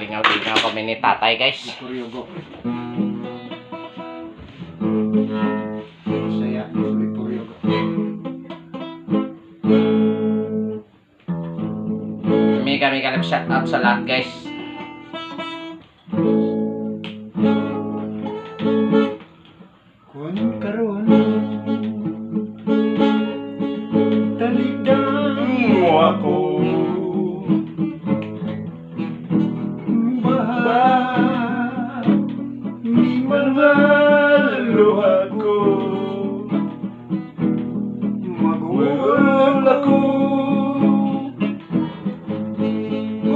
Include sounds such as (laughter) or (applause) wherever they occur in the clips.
lingaw-lingaw kami ni tatay guys. Kuryogo. Saya kuryogo. Kami kami kalap shout out sa lahat guys. Kun karon talikdan mo ako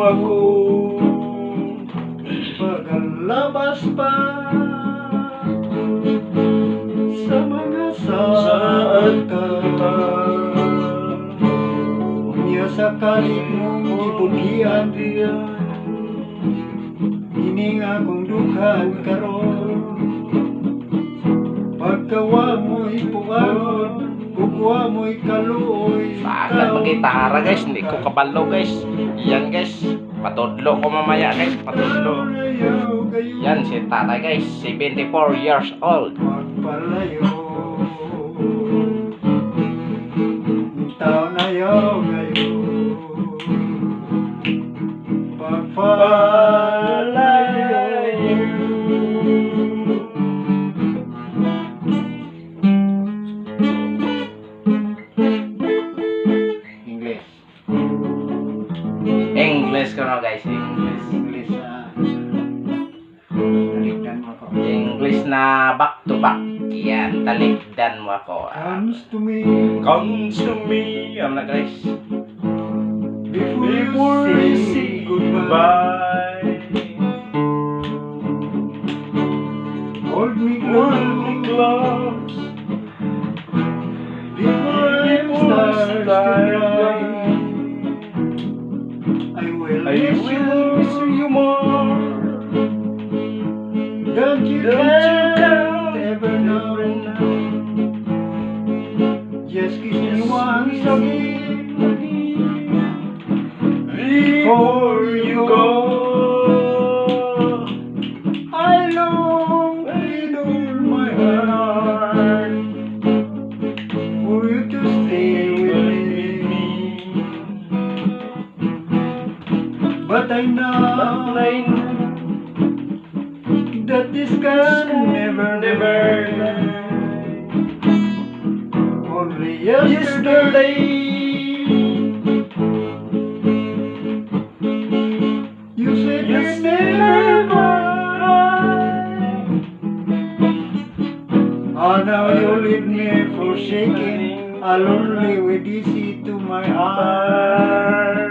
aku Pagalabas pa Sa mga saat kita Menyiasakan ilmu pun dia Ini agung dukan karo Pagkawa mo ipuwaron Bukwa mo'y kaluoy Sagad mag-gitara guys, hindi ko kabalo guys. Yan guys, patudlo ko mamaya guys, patudlo. Yan si tatay guys, 74 years old. Magpalayo English guys, English. English ah Talikdan mo ko English na back to back. Yan, talikdan mo ako. Ah, Comes to me Comes to me, ano na guys. Before you say goodbye will I miss you you more. Don't you Don't you doubt ever know Just kiss me once again Before you go. I long with all my heart for you to stay But I know that this can never, never. Only yesterday. You said you never. Oh, now you leave me forsaken, a lonely with easy to my heart.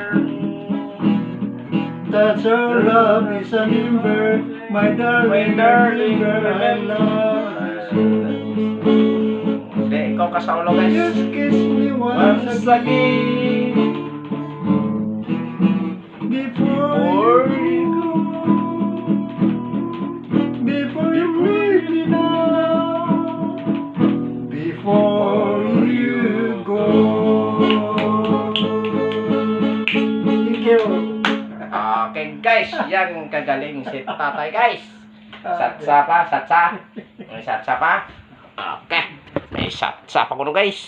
That's our love is an ember, my darling, my darling girl, I love. Hindi, ikaw kasaulo guys. Just kiss me once Once again. Before you yan kagaling si (laughs) tatay guys. Satsa pa, satsa. (laughs) May satsa pa. Okay. May satsa pa ko guys.